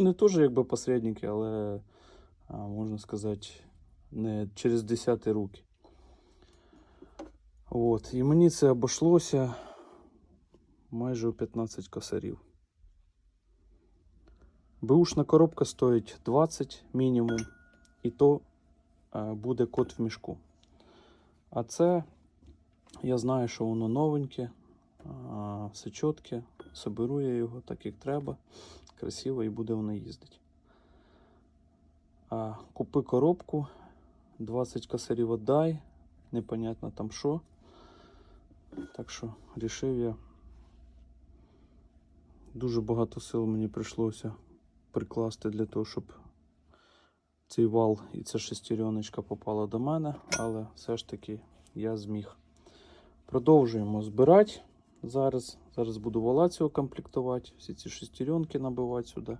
Вони теж якби посередники, але можна сказати, не через десяті руки. От. І мені це обійшлося майже у 15 косарів. Бушна коробка стоїть 20 мінімум, і то буде кот в мішку. А це я знаю, що воно новеньке, все чітке. Соберу я його так, як треба. Красиво і буде воно їздити. А, купи коробку, 20 косарів віддай, непонятно там що. Так що рішив я. Дуже багато сил мені прийшлося прикласти для того, щоб цей вал і ця шестереночка попала до мене, але все ж таки я зміг. Продовжуємо збирати зараз. Зараз буду цього комплектувати, всі ці шестеренки набивати сюди.